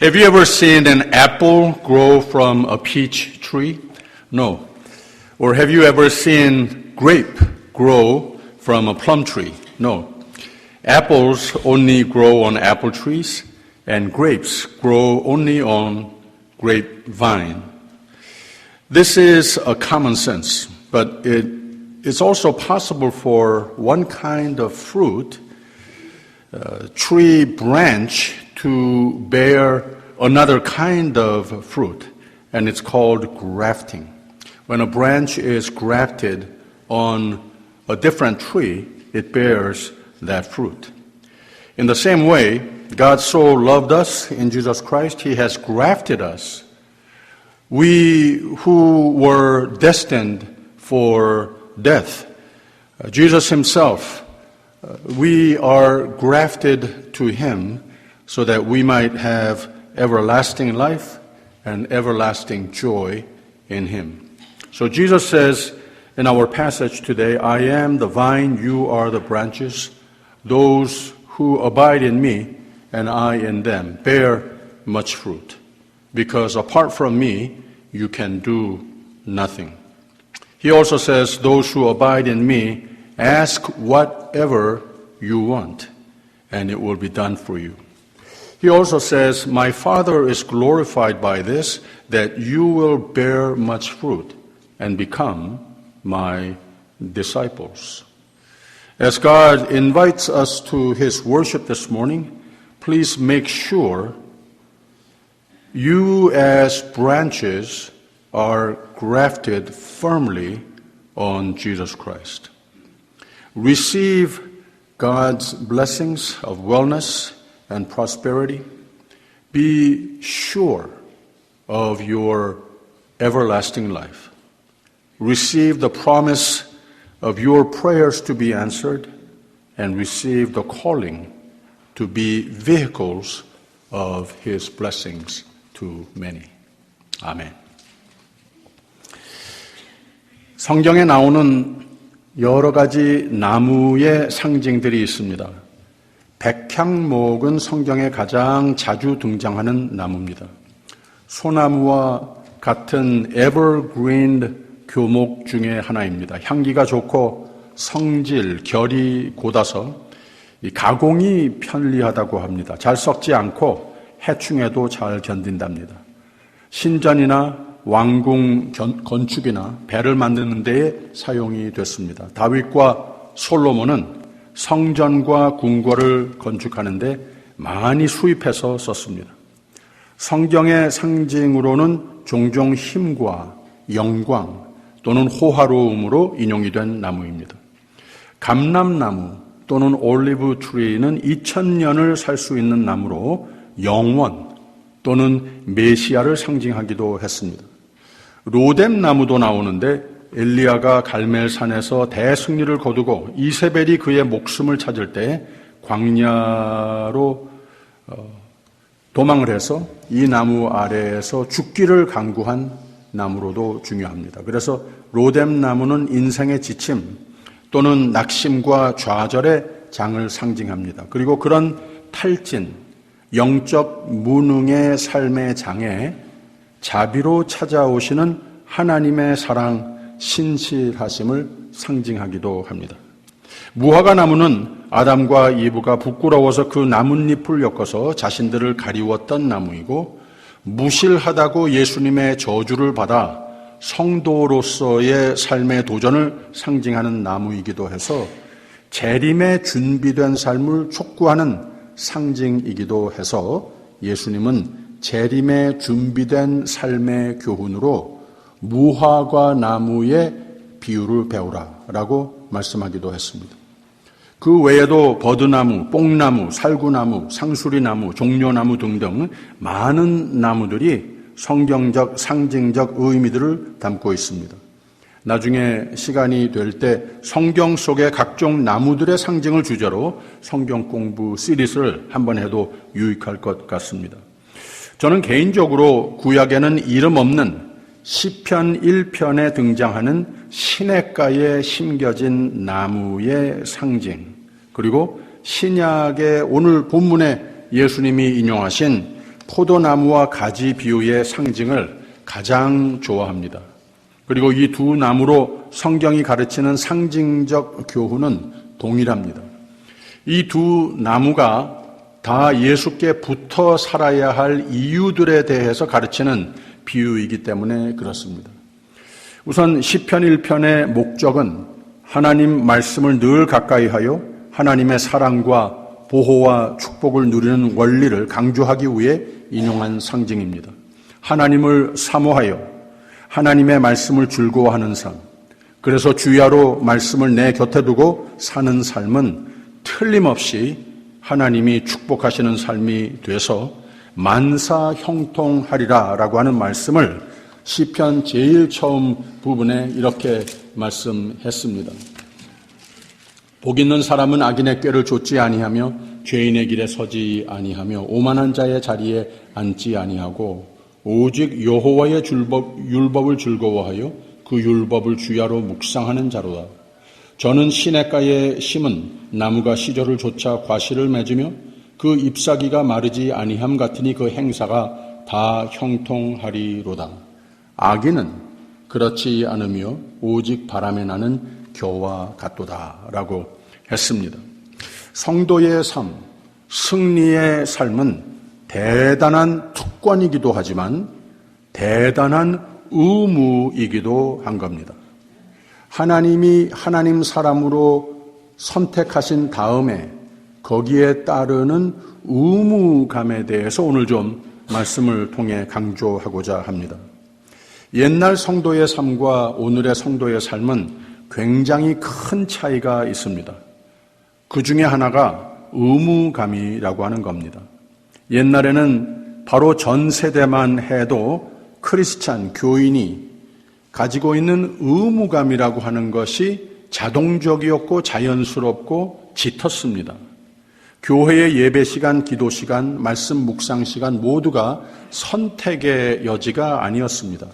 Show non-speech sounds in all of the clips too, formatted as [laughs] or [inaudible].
Have you ever seen an apple grow from a peach tree? No. Or have you ever seen grape grow from a plum tree? No. Apples only grow on apple trees and grapes grow only on grapevine. This is a common sense, but it is also possible for one kind of fruit, uh, tree branch, to bear another kind of fruit, and it's called grafting. When a branch is grafted on a different tree, it bears that fruit. In the same way, God so loved us in Jesus Christ, He has grafted us. We who were destined for death, Jesus Himself, we are grafted to Him so that we might have everlasting life and everlasting joy in Him. So Jesus says in our passage today, I am the vine, you are the branches. Those who abide in me and I in them bear much fruit. Because apart from me, you can do nothing. He also says, Those who abide in me, ask whatever you want, and it will be done for you. He also says, My Father is glorified by this, that you will bear much fruit and become my disciples. As God invites us to His worship this morning, please make sure you, as branches, are grafted firmly on Jesus Christ Receive God's blessings of wellness and prosperity. Be sure of your everlasting life. Receive the promise of your prayers to be answered and receive the calling to be vehicles of His blessings to many. 아멘. 성경에 나오는 여러 가지 나무의 상징들이 있습니다. 백향목은 성경에 가장 자주 등장하는 나무입니다. 소나무와 같은 에버그린 교목 중의 하나입니다. 향기가 좋고 성질, 결이 곧아서 가공이 편리하다고 합니다. 잘 썩지 않고 해충에도 잘 견딘답니다. 신전이나 왕궁 건축이나 배를 만드는 데에 사용이 됐습니다. 다윗과 솔로몬은 성전과 궁궐을 건축하는데 많이 수입해서 썼습니다. 성경의 상징으로는 종종 힘과 영광 또는 호화로움으로 인용이 된 나무입니다. 감람나무 또는 올리브 트리는 2000년을 살 수 있는 나무로 영원 또는 메시아를 상징하기도 했습니다. 로뎀 나무도 나오는데 엘리야가 갈멜산에서 대승리를 거두고 이세벨이 그의 목숨을 찾을 때 광야로 어, 도망을 해서 이 나무 아래에서 죽기를 강구한 나무로도 중요합니다. 그래서 로뎀 나무는 인생의 지침 또는 낙심과 좌절의 장을 상징합니다. 그리고 그런 탈진, 영적 무능의 삶의 장에 자비로 찾아오시는 하나님의 사랑, 신실하심을 상징하기도 합니다. 무화과 나무는 아담과 이브가 부끄러워서 그 나뭇잎을 엮어서 자신들을 가리웠던 나무이고 무실하다고 예수님의 저주를 받아 성도로서의 삶의 도전을 상징하는 나무이기도 해서 재림에 준비된 삶을 촉구하는 상징이기도 해서 예수님은 재림에 준비된 삶의 교훈으로 무화과 나무의 비유를 배우라 라고 말씀하기도 했습니다. 그 외에도 버드나무, 뽕나무, 살구나무, 상수리나무, 종려나무 등등 많은 나무들이 성경적, 상징적 의미들을 담고 있습니다. 나중에 시간이 될 때 성경 속의 각종 나무들의 상징을 주제로 성경 공부 시리즈를 한번 해도 유익할 것 같습니다. 저는 개인적으로 구약에는 이름 없는 시편 1편에 등장하는 시냇가에 심겨진 나무의 상징, 그리고 신약의 오늘 본문에 예수님이 인용하신 포도나무와 가지 비유의 상징을 가장 좋아합니다. 그리고 이 두 나무로 성경이 가르치는 상징적 교훈은 동일합니다. 이 두 나무가 다 예수께 붙어 살아야 할 이유들에 대해서 가르치는 비유이기 때문에 그렇습니다. 우선 시편 1편의 목적은 하나님 말씀을 늘 가까이 하여 하나님의 사랑과 보호와 축복을 누리는 원리를 강조하기 위해 인용한 상징입니다. 하나님을 사모하여 하나님의 말씀을 즐거워하는 삶. 그래서 주야로 말씀을 내 곁에 두고 사는 삶은 틀림없이 하나님이 축복하시는 삶이 돼서 만사 형통하리라 라고 하는 말씀을 시편 제일 처음 부분에 이렇게 말씀했습니다. 복 있는 사람은 악인의 꾀를 좇지 아니하며 죄인의 길에 서지 아니하며 오만한 자의 자리에 앉지 아니하고 오직 여호와의 율법, 율법을 즐거워하여 그 율법을 주야로 묵상하는 자로다. 저는 시냇가에 심은 나무가 시절을 조차 과실을 맺으며 그 잎사귀가 마르지 아니함 같으니 그 행사가 다 형통하리로다. 악인은 그렇지 않으며 오직 바람에 나는 겨와 같도다라고 했습니다. 성도의 삶, 승리의 삶은 대단한 특권이기도 하지만 대단한 의무이기도 한 겁니다. 하나님이 하나님 사람으로 선택하신 다음에 거기에 따르는 의무감에 대해서 오늘 좀 말씀을 통해 강조하고자 합니다. 옛날 성도의 삶과 오늘의 성도의 삶은 굉장히 큰 차이가 있습니다. 그 중에 하나가 의무감이라고 하는 겁니다. 옛날에는 바로 전 세대만 해도 크리스찬 교인이 가지고 있는 의무감이라고 하는 것이 자동적이었고 자연스럽고 짙었습니다. 교회의 예배 시간, 기도 시간, 말씀 묵상 시간 모두가 선택의 여지가 아니었습니다.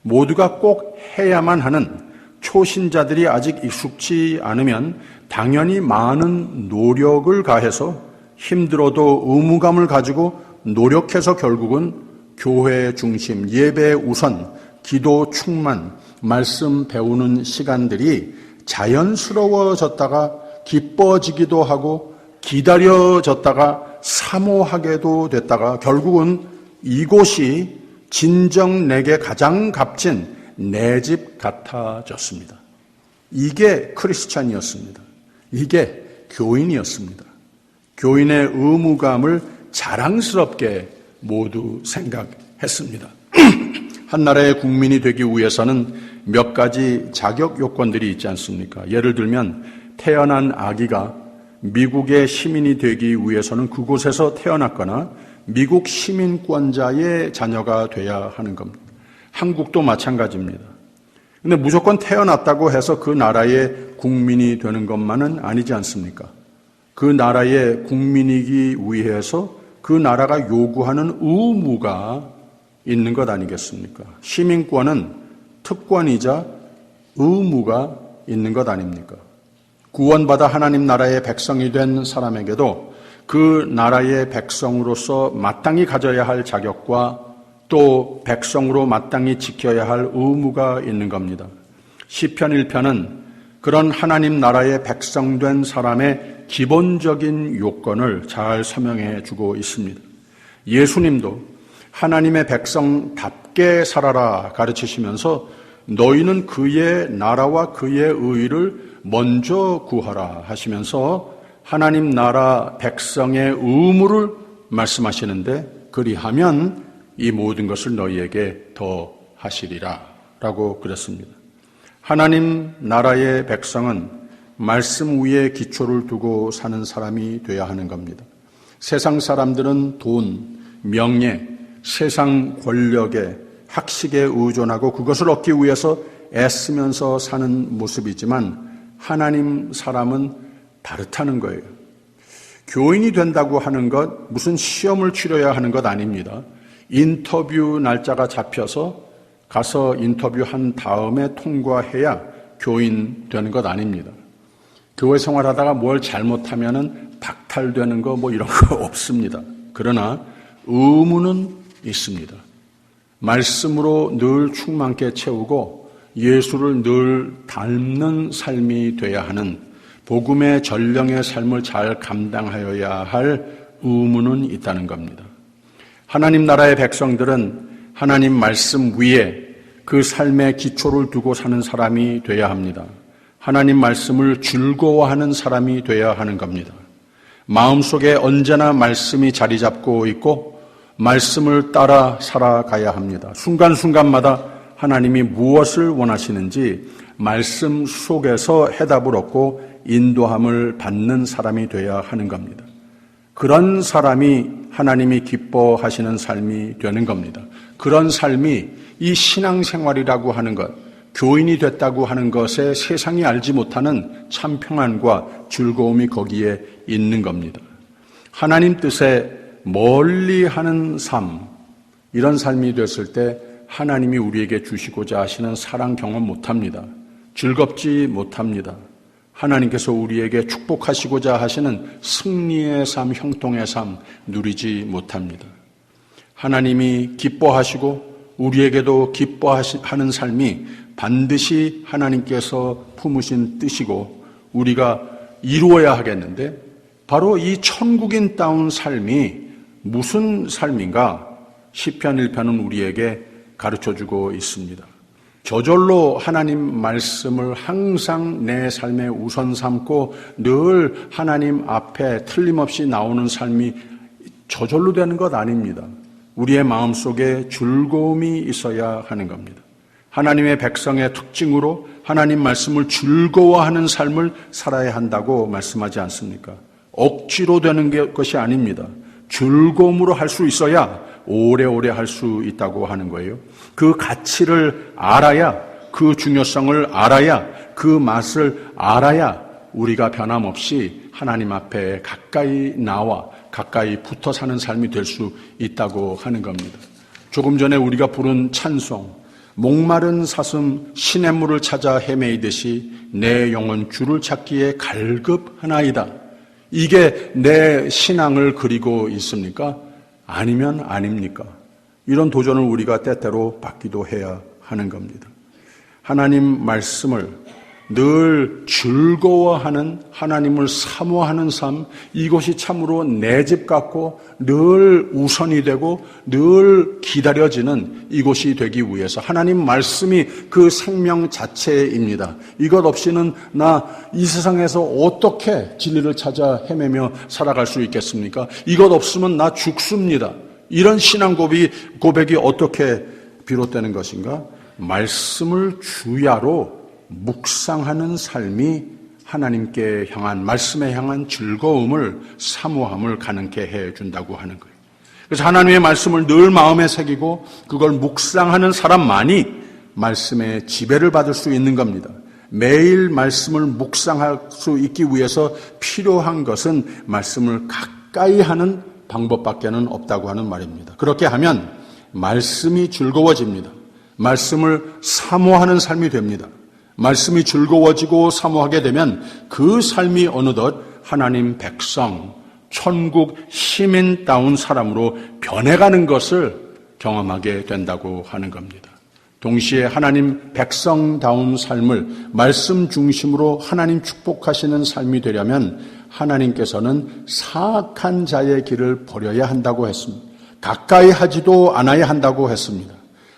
모두가 꼭 해야만 하는 초신자들이 아직 익숙치 않으면 당연히 많은 노력을 가해서 힘들어도 의무감을 가지고 노력해서 결국은 교회 중심, 예배 우선, 기도 충만, 말씀 배우는 시간들이 자연스러워졌다가 기뻐지기도 하고 기다려졌다가 사모하게도 됐다가 결국은 이곳이 진정 내게 가장 값진 내 집 같아졌습니다. 이게 크리스찬이었습니다. 이게 교인이었습니다. 교인의 의무감을 자랑스럽게 모두 생각했습니다. 한 나라의 국민이 되기 위해서는 몇 가지 자격 요건들이 있지 않습니까? 예를 들면 태어난 아기가 미국의 시민이 되기 위해서는 그곳에서 태어났거나 미국 시민권자의 자녀가 돼야 하는 겁니다. 한국도 마찬가지입니다. 근데 무조건 태어났다고 해서 그 나라의 국민이 되는 것만은 아니지 않습니까? 그 나라의 국민이기 위해서 그 나라가 요구하는 의무가 있는 것 아니겠습니까? 시민권은 특권이자 의무가 있는 것 아닙니까? 구원받아 하나님 나라의 백성이 된 사람에게도 그 나라의 백성으로서 마땅히 가져야 할 자격과 또 백성으로 마땅히 지켜야 할 의무가 있는 겁니다. 시편 1편은 그런 하나님 나라의 백성된 사람의 기본적인 요건을 잘 설명해 주고 있습니다. 예수님도 하나님의 백성답게 살아라 가르치시면서 너희는 그의 나라와 그의 의를 먼저 구하라 하시면서 하나님 나라 백성의 의무를 말씀하시는데 그리하면 이 모든 것을 너희에게 더 하시리라 라고 그랬습니다. 하나님 나라의 백성은 말씀 위에 기초를 두고 사는 사람이 되어야 하는 겁니다. 세상 사람들은 돈, 명예, 세상 권력에 학식에 의존하고 그것을 얻기 위해서 애쓰면서 사는 모습이지만 하나님 사람은 다르다는 거예요. 교인이 된다고 하는 것 무슨 시험을 치러야 하는 것 아닙니다. 인터뷰 날짜가 잡혀서 가서 인터뷰한 다음에 통과해야 교인 되는 것 아닙니다. 교회 생활하다가 뭘 잘못하면은 박탈되는 거 뭐 이런 거 [laughs] 없습니다. 그러나 의무는 있습니다. 말씀으로 늘 충만케 채우고 예수를 늘 닮는 삶이 돼야 하는 복음의 전령의 삶을 잘 감당하여야 할 의무는 있다는 겁니다. 하나님 나라의 백성들은 하나님 말씀 위에 그 삶의 기초를 두고 사는 사람이 돼야 합니다. 하나님 말씀을 즐거워하는 사람이 돼야 하는 겁니다. 마음속에 언제나 말씀이 자리 잡고 있고 말씀을 따라 살아가야 합니다. 순간순간마다 하나님이 무엇을 원하시는지 말씀 속에서 해답을 얻고 인도함을 받는 사람이 돼야 하는 겁니다. 그런 사람이 하나님이 기뻐하시는 삶이 되는 겁니다. 그런 삶이 이 신앙생활이라고 하는 것, 교인이 됐다고 하는 것에 세상이 알지 못하는 참 평안과 즐거움이 거기에 있는 겁니다. 하나님 뜻에 멀리 하는 삶, 이런 삶이 됐을 때 하나님이 우리에게 주시고자 하시는 사랑 경험 못 합니다. 즐겁지 못합니다. 하나님께서 우리에게 축복하시고자 하시는 승리의 삶, 형통의 삶 누리지 못합니다. 하나님이 기뻐하시고 우리에게도 기뻐하는 삶이 반드시 하나님께서 품으신 뜻이고 우리가 이루어야 하겠는데 바로 이 천국인 다운 삶이 무슨 삶인가? 시편 1편은 우리에게 가르쳐 주고 있습니다. 저절로 하나님 말씀을 항상 내 삶에 우선 삼고 늘 하나님 앞에 틀림없이 나오는 삶이 저절로 되는 것 아닙니다. 우리의 마음 속에 즐거움이 있어야 하는 겁니다. 하나님의 백성의 특징으로 하나님 말씀을 즐거워하는 삶을 살아야 한다고 말씀하지 않습니까? 억지로 되는 것이 아닙니다. 즐거움으로 할 수 있어야 오래오래 할 수 있다고 하는 거예요. 그 가치를 알아야, 그 중요성을 알아야, 그 맛을 알아야 우리가 변함없이 하나님 앞에 가까이 나와 가까이 붙어 사는 삶이 될 수 있다고 하는 겁니다. 조금 전에 우리가 부른 찬송, 목마른 사슴 시냇물을 찾아 헤매이듯이 내 영혼 주를 찾기에 갈급하나이다. 이게 내 신앙을 그리고 있습니까? 아니면 아닙니까? 이런 도전을 우리가 때때로 받기도 해야 하는 겁니다. 하나님 말씀을 늘 즐거워하는 하나님을 사모하는 삶, 이것이 참으로 내 집 같고 늘 우선이 되고 늘 기다려지는 이곳이 되기 위해서 하나님 말씀이 그 생명 자체입니다. 이것 없이는 나 이 세상에서 어떻게 진리를 찾아 헤매며 살아갈 수 있겠습니까? 이것 없으면 나 죽습니다. 이런 신앙 고백이, 어떻게 비롯되는 것인가? 말씀을 주야로 묵상하는 삶이 하나님께 향한 말씀에 향한 즐거움을 사모함을 가능케 해 준다고 하는 거예요. 그래서 하나님의 말씀을 늘 마음에 새기고 그걸 묵상하는 사람만이 말씀의 지배를 받을 수 있는 겁니다. 매일 말씀을 묵상할 수 있기 위해서 필요한 것은 말씀을 가까이 하는 방법밖에는 없다고 하는 말입니다. 그렇게 하면 말씀이 즐거워집니다. 말씀을 사모하는 삶이 됩니다. 말씀이 즐거워지고 사모하게 되면 그 삶이 어느덧 하나님 백성, 천국 시민다운 사람으로 변해가는 것을 경험하게 된다고 하는 겁니다. 동시에 하나님 백성다운 삶을 말씀 중심으로 하나님 축복하시는 삶이 되려면 하나님께서는 사악한 자의 길을 버려야 한다고 했습니다. 가까이 하지도 않아야 한다고 했습니다.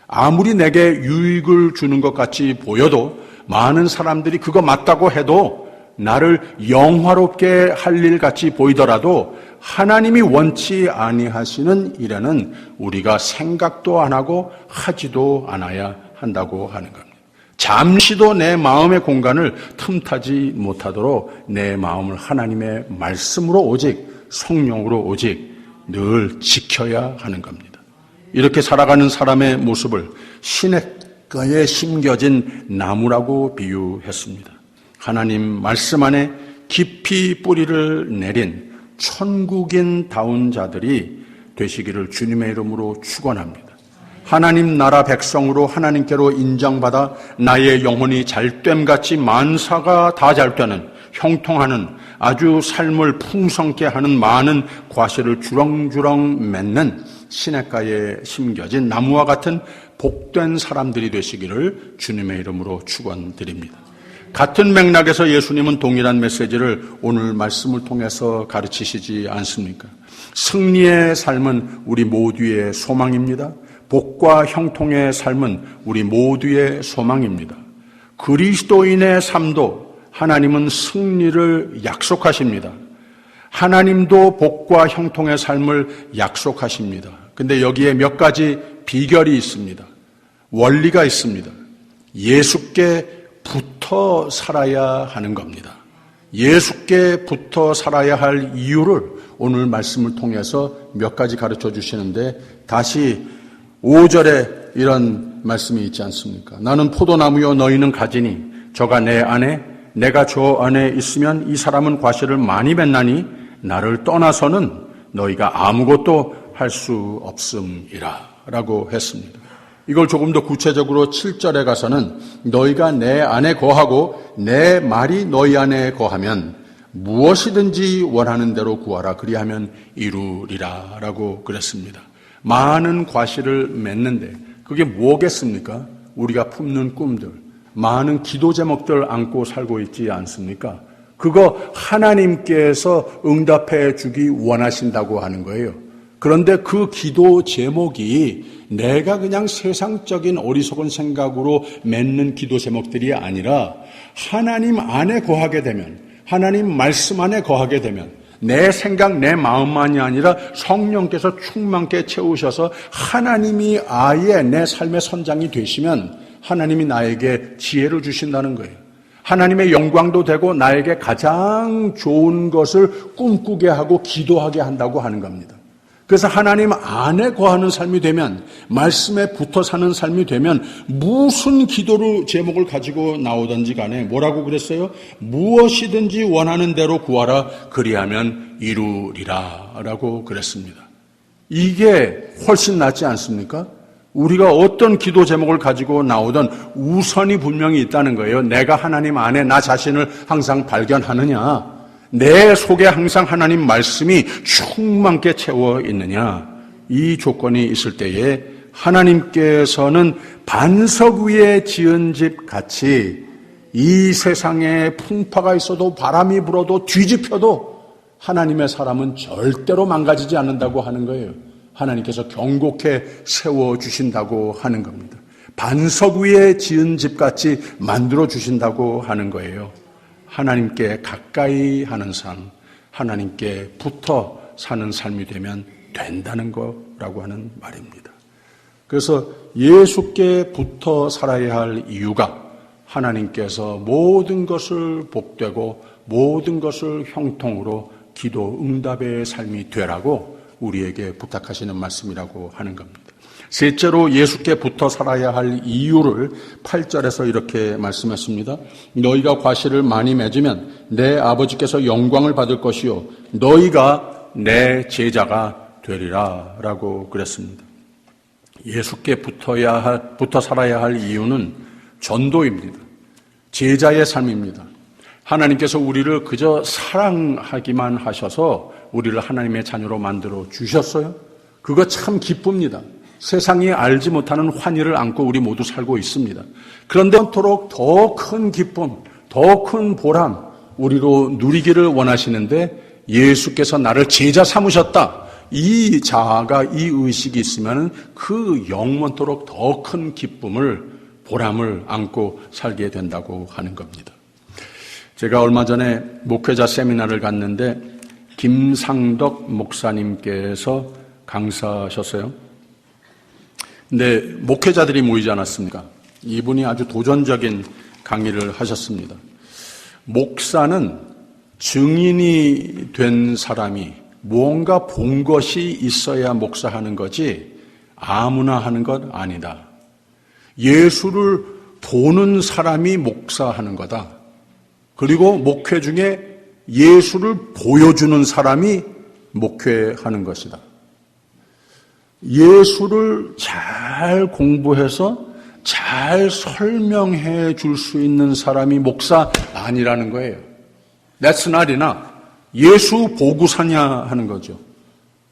아무리 내게 유익을 주는 것 같이 보여도 많은 사람들이 그거 맞다고 해도 나를 영화롭게 할 일 같이 보이더라도 하나님이 원치 아니하시는 일에는 우리가 생각도 안 하고 하지도 않아야 한다고 하는 겁니다. 잠시도 내 마음의 공간을 틈타지 못하도록 내 마음을 하나님의 말씀으로 오직 성령으로 오직 늘 지켜야 하는 겁니다. 이렇게 살아가는 사람의 모습을 신의 가에 심겨진 나무라고 비유했습니다. 하나님 말씀 안에 깊이 뿌리를 내린 천국인 다운 자들이 되시기를 주님의 이름으로 축원합니다. 하나님 나라 백성으로 하나님께로 인정받아 나의 영혼이 잘됨같이 만사가 다 잘되는 형통하는 아주 삶을 풍성케 하는 많은 과실을 주렁주렁 맺는 시냇가에 심겨진 나무와 같은 복된 사람들이 되시기를 주님의 이름으로 축원드립니다. 같은 맥락에서 예수님은 동일한 메시지를 오늘 말씀을 통해서 가르치시지 않습니까? 승리의 삶은 우리 모두의 소망입니다. 복과 형통의 삶은 우리 모두의 소망입니다. 그리스도인의 삶도 하나님은 승리를 약속하십니다. 하나님도 복과 형통의 삶을 약속하십니다. 근데 여기에 몇 가지 비결이 있습니다. 원리가 있습니다. 예수께 붙어 살아야 하는 겁니다. 예수께 붙어 살아야 할 이유를 오늘 말씀을 통해서 몇 가지 가르쳐 주시는데 다시 5절에 이런 말씀이 있지 않습니까? 나는 포도나무요 너희는 가지니 저가 내 안에 내가 저 안에 있으면 이 사람은 과실을 많이 맺나니 나를 떠나서는 너희가 아무것도 할 수 없음이라 라고 했습니다. 이걸 조금 더 구체적으로 7절에 가서는 너희가 내 안에 거하고 내 말이 너희 안에 거하면 무엇이든지 원하는 대로 구하라 그리하면 이루리라 라고 그랬습니다. 많은 과실을 맺는데 그게 뭐겠습니까? 우리가 품는 꿈들, 많은 기도 제목들 안고 살고 있지 않습니까? 그거 하나님께서 응답해 주기 원하신다고 하는 거예요. 그런데 그 기도 제목이 내가 그냥 세상적인 어리석은 생각으로 맺는 기도 제목들이 아니라 하나님 안에 거하게 되면, 하나님 말씀 안에 거하게 되면, 내 생각, 내 마음만이 아니라 성령께서 충만케 채우셔서 하나님이 아예 내 삶의 선장이 되시면 하나님이 나에게 지혜를 주신다는 거예요. 하나님의 영광도 되고 나에게 가장 좋은 것을 꿈꾸게 하고 기도하게 한다고 하는 겁니다. 그래서 하나님 안에 거하는 삶이 되면 말씀에 붙어 사는 삶이 되면 무슨 기도를 제목을 가지고 나오든지 간에 뭐라고 그랬어요? 무엇이든지 원하는 대로 구하라 그리하면 이루리라라고 그랬습니다. 이게 훨씬 낫지 않습니까? 우리가 어떤 기도 제목을 가지고 나오던 우선이 분명히 있다는 거예요. 내가 하나님 안에 나 자신을 항상 발견하느냐? 내 속에 항상 하나님 말씀이 충만케 채워 있느냐. 이 조건이 있을 때에 하나님께서는 반석 위에 지은 집 같이 이 세상에 풍파가 있어도 바람이 불어도 뒤집혀도 하나님의 사람은 절대로 망가지지 않는다고 하는 거예요. 하나님께서 경고케 세워 주신다고 하는 겁니다. 반석 위에 지은 집 같이 만들어 주신다고 하는 거예요. 하나님께 가까이 하는 삶, 하나님께 붙어 사는 삶이 되면 된다는 거라고 하는 말입니다. 그래서 예수께 붙어 살아야 할 이유가 하나님께서 모든 것을 복되고 모든 것을 형통으로 기도 응답의 삶이 되라고 우리에게 부탁하시는 말씀이라고 하는 겁니다. 셋째로 예수께 붙어 살아야 할 이유를 8절에서 이렇게 말씀했습니다. 너희가 과실을 많이 맺으면 내 아버지께서 영광을 받을 것이요. 너희가 내 제자가 되리라. 라고 그랬습니다. 예수께 붙어야 할, 붙어 살아야 할 이유는 전도입니다. 제자의 삶입니다. 하나님께서 우리를 그저 사랑하기만 하셔서 우리를 하나님의 자녀로 만들어 주셨어요. 그거 참 기쁩니다. 세상이 알지 못하는 환희를 안고 우리 모두 살고 있습니다. 그런데 그토록 더 큰 기쁨, 더 큰 보람, 우리로 누리기를 원하시는데 예수께서 나를 제자 삼으셨다. 이 자아가 이 의식이 있으면 그 영원토록 더 큰 기쁨을 보람을 안고 살게 된다고 하는 겁니다. 제가 얼마 전에 목회자 세미나를 갔는데 김상덕 목사님께서 강사하셨어요. 근데 목회자들이 모이지 않았습니까? 이분이 아주 도전적인 강의를 하셨습니다. 목사는 증인이 된 사람이 무언가 본 것이 있어야 목사하는 거지 아무나 하는 것 아니다. 예수를 보는 사람이 목사하는 거다. 그리고 목회 중에 예수를 보여주는 사람이 목회하는 것이다. 예수를 잘 공부해서 잘 설명해 줄 수 있는 사람이 목사 아니라는 거예요. That's not enough. 예수 보고 사냐 하는 거죠.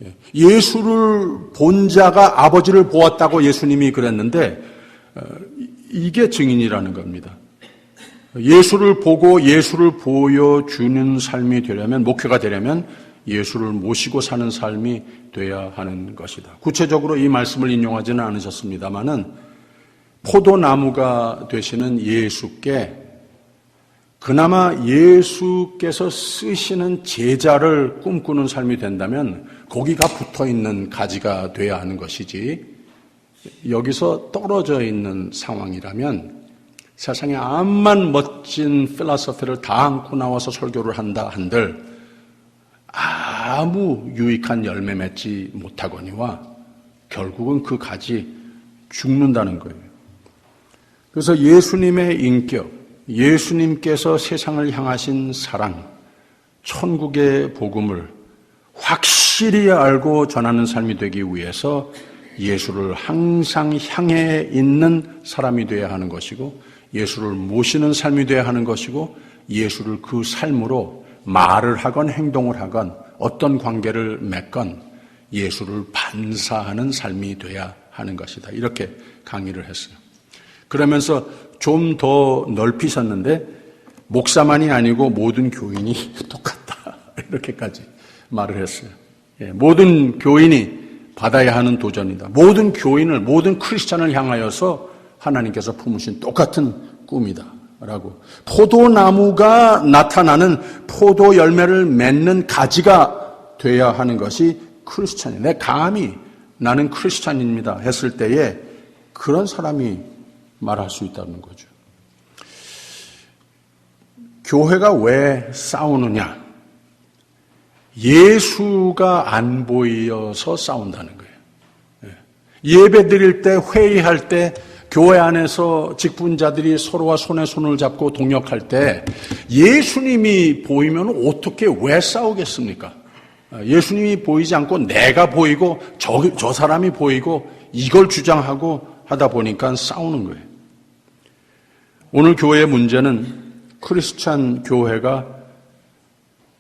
예. 예수를 본 자가 아버지를 보았다고 예수님이 그랬는데 어, 이게 증인이라는 겁니다. 예수를 보고 예수를 보여주는 삶이 되려면 목회가 되려면 예수를 모시고 사는 삶이 돼야 하는 것이다. 구체적으로 이 말씀을 인용하지는 않으셨습니다만은 포도나무가 되시는 예수께 그나마 예수께서 쓰시는 제자를 꿈꾸는 삶이 된다면 거기가 붙어 있는 가지가 돼야 하는 것이지 여기서 떨어져 있는 상황이라면 세상에 암만 멋진 필라소피를 다 안고 나와서 설교를 한다 한들 아무 유익한 열매 맺지 못하거니와 결국은 그 가지 죽는다는 거예요. 그래서 예수님의 인격, 예수님께서 세상을 향하신 사랑, 천국의 복음을 확실히 알고 전하는 삶이 되기 위해서 예수를 항상 향해 있는 사람이 되어야 하는 것이고 예수를 모시는 삶이 되어야 하는 것이고 예수를 그 삶으로 말을 하건 행동을 하건 어떤 관계를 맺건 예수를 반사하는 삶이 돼야 하는 것이다. 이렇게 강의를 했어요. 그러면서 좀 더 넓히셨는데 목사만이 아니고 모든 교인이 [laughs] 똑같다. 이렇게까지 말을 했어요. 예, 모든 교인이 받아야 하는 도전이다. 모든 교인을, 모든 크리스찬을 향하여서 하나님께서 품으신 똑같은 꿈이다. 라고. 포도나무가 나타나는 포도 열매를 맺는 가지가 돼야 하는 것이 크리스찬이에요. 내 감히 나는 크리스찬입니다. 했을 때에 그런 사람이 말할 수 있다는 거죠. 교회가 왜 싸우느냐? 예수가 안 보여서 싸운다는 거예요. 예. 예배 드릴 때, 회의할 때, 교회 안에서 직분자들이 서로와 손에 손을 잡고 동역할 때 예수님이 보이면 어떻게 왜 싸우겠습니까? 예수님이 보이지 않고 내가 보이고 저, 저 사람이 보이고 이걸 주장하고 하다 보니까 싸우는 거예요. 오늘 교회의 문제는 크리스찬 교회가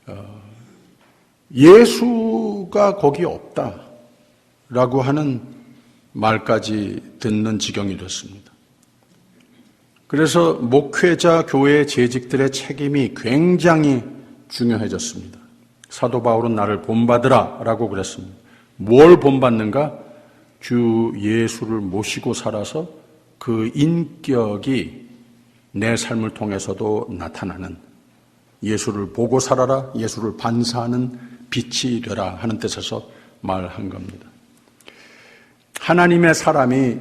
어, 예수가 거기 없다라고 하는 말까지 듣는 지경이 됐습니다. 그래서 목회자 교회 재직들의 책임이 굉장히 중요해졌습니다. 사도 바울은 나를 본받으라 라고 그랬습니다. 뭘 본받는가? 주 예수를 모시고 살아서 그 인격이 내 삶을 통해서도 나타나는 예수를 보고 살아라, 예수를 반사하는 빛이 되라 하는 뜻에서 말한 겁니다. 하나님의 사람이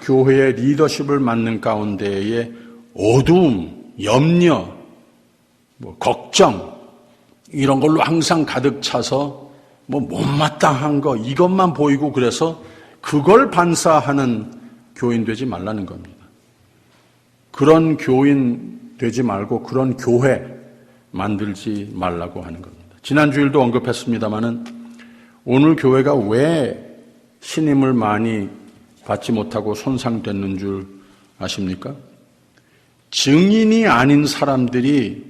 교회의 리더십을 맡는 가운데에 어두움, 염려, 뭐 걱정 이런 걸로 항상 가득 차서 뭐 못마땅한 거 이것만 보이고 그래서 그걸 반사하는 교인 되지 말라는 겁니다. 그런 교인 되지 말고 그런 교회 만들지 말라고 하는 겁니다. 지난 주일도 언급했습니다마는 오늘 교회가 왜 신임을 많이 받지 못하고 손상됐는 줄 아십니까? 증인이 아닌 사람들이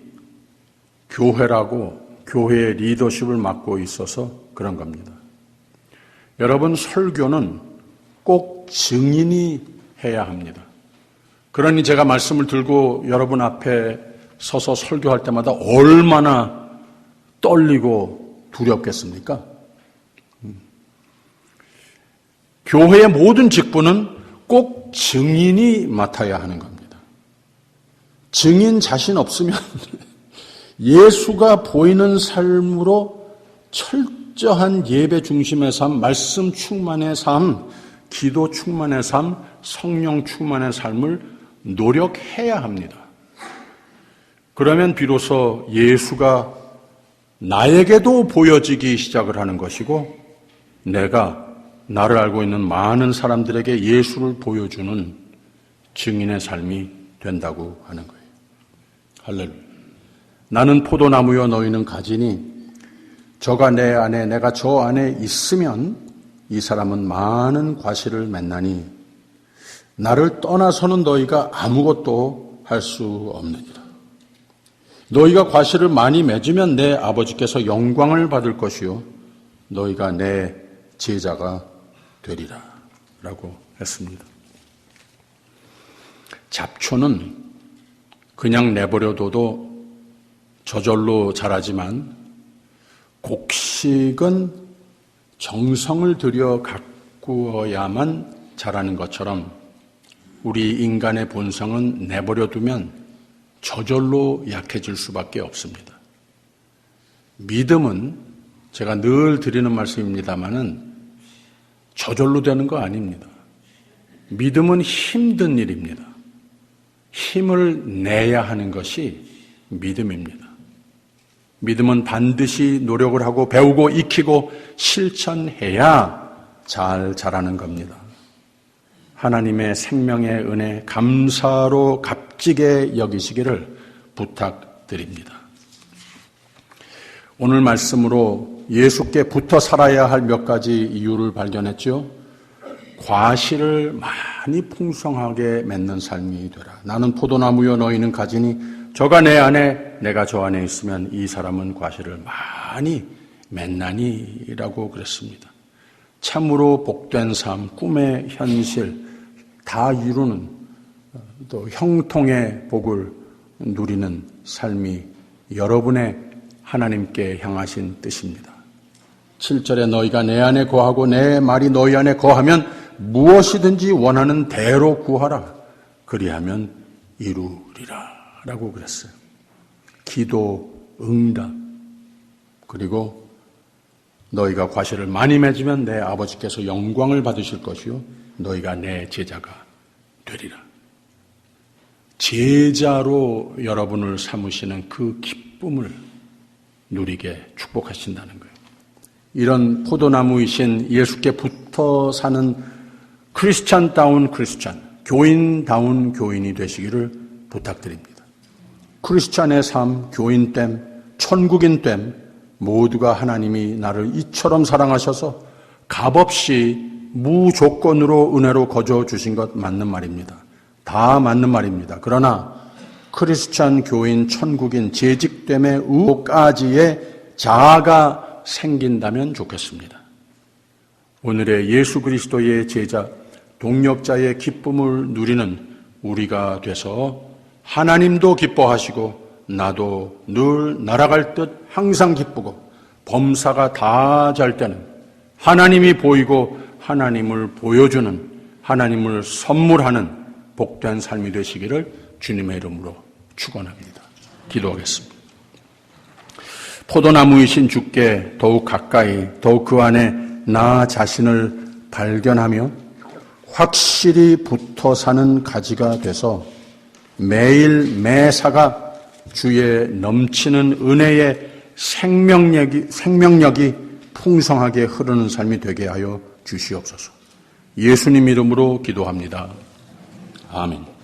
교회라고 교회의 리더십을 맡고 있어서 그런 겁니다. 여러분, 설교는 꼭 증인이 해야 합니다. 그러니 제가 말씀을 들고 여러분 앞에 서서 설교할 때마다 얼마나 떨리고 두렵겠습니까? 교회의 모든 직분은 꼭 증인이 맡아야 하는 겁니다. 증인 자신 없으면 [laughs] 예수가 보이는 삶으로 철저한 예배 중심의 삶, 말씀 충만의 삶, 기도 충만의 삶, 성령 충만의 삶을 노력해야 합니다. 그러면 비로소 예수가 나에게도 보여지기 시작을 하는 것이고 내가 나를 알고 있는 많은 사람들에게 예수를 보여주는 증인의 삶이 된다고 하는 거예요. 할렐루야. 나는 포도나무여 너희는 가지니 저가 내 안에 내가 저 안에 있으면 이 사람은 많은 과실을 맺나니 나를 떠나서는 너희가 아무것도 할 수 없느니라. 너희가 과실을 많이 맺으면 내 아버지께서 영광을 받을 것이요 너희가 내 제자가 되리라. 라고 했습니다. 잡초는 그냥 내버려둬도 저절로 자라지만 곡식은 정성을 들여 가꾸어야만 자라는 것처럼 우리 인간의 본성은 내버려두면 저절로 약해질 수밖에 없습니다. 믿음은 제가 늘 드리는 말씀입니다만은 저절로 되는 거 아닙니다. 믿음은 힘든 일입니다. 힘을 내야 하는 것이 믿음입니다. 믿음은 반드시 노력을 하고 배우고 익히고 실천해야 잘 자라는 겁니다. 하나님의 생명의 은혜 감사로 값지게 여기시기를 부탁드립니다. 오늘 말씀으로 예수께 붙어 살아야 할 몇 가지 이유를 발견했죠. 과실을 많이 풍성하게 맺는 삶이 되라. 나는 포도나무여 너희는 가지니 저가 내 안에 내가 저 안에 있으면 이 사람은 과실을 많이 맺나니라고 그랬습니다. 참으로 복된 삶, 꿈의 현실 다 이루는 또 형통의 복을 누리는 삶이 여러분의 하나님께 향하신 뜻입니다. 7절에 너희가 내 안에 거하고 내 말이 너희 안에 거하면 무엇이든지 원하는 대로 구하라. 그리하면 이루리라. 라고 그랬어요. 기도, 응답. 그리고 너희가 과실을 많이 맺으면 내 아버지께서 영광을 받으실 것이요. 너희가 내 제자가 되리라. 제자로 여러분을 삼으시는 그 기쁨을 누리게 축복하신다는 거예요. 이런 포도나무이신 예수께 붙어 사는 크리스찬다운 크리스찬, 교인다운 교인이 되시기를 부탁드립니다. 크리스찬의 삶, 교인됨, 천국인됨, 모두가 하나님이 나를 이처럼 사랑하셔서 값없이 무조건으로 은혜로 거저 주신 것 맞는 말입니다. 다 맞는 말입니다. 그러나 크리스찬 교인 천국인 재직됨의 의까지의 자아가 생긴다면 좋겠습니다. 오늘의 예수 그리스도의 제자, 동력자의 기쁨을 누리는 우리가 돼서 하나님도 기뻐하시고 나도 늘 날아갈 듯 항상 기쁘고 범사가 다 잘 때는 하나님이 보이고 하나님을 보여주는 하나님을 선물하는 복된 삶이 되시기를 주님의 이름으로 축원합니다. 기도하겠습니다. 포도나무이신 주께 더욱 가까이 더욱 그 안에 나 자신을 발견하며 확실히 붙어 사는 가지가 돼서 매일 매사가 주의 넘치는 은혜의 생명력이, 생명력이 풍성하게 흐르는 삶이 되게 하여 주시옵소서. 예수님 이름으로 기도합니다. 아멘.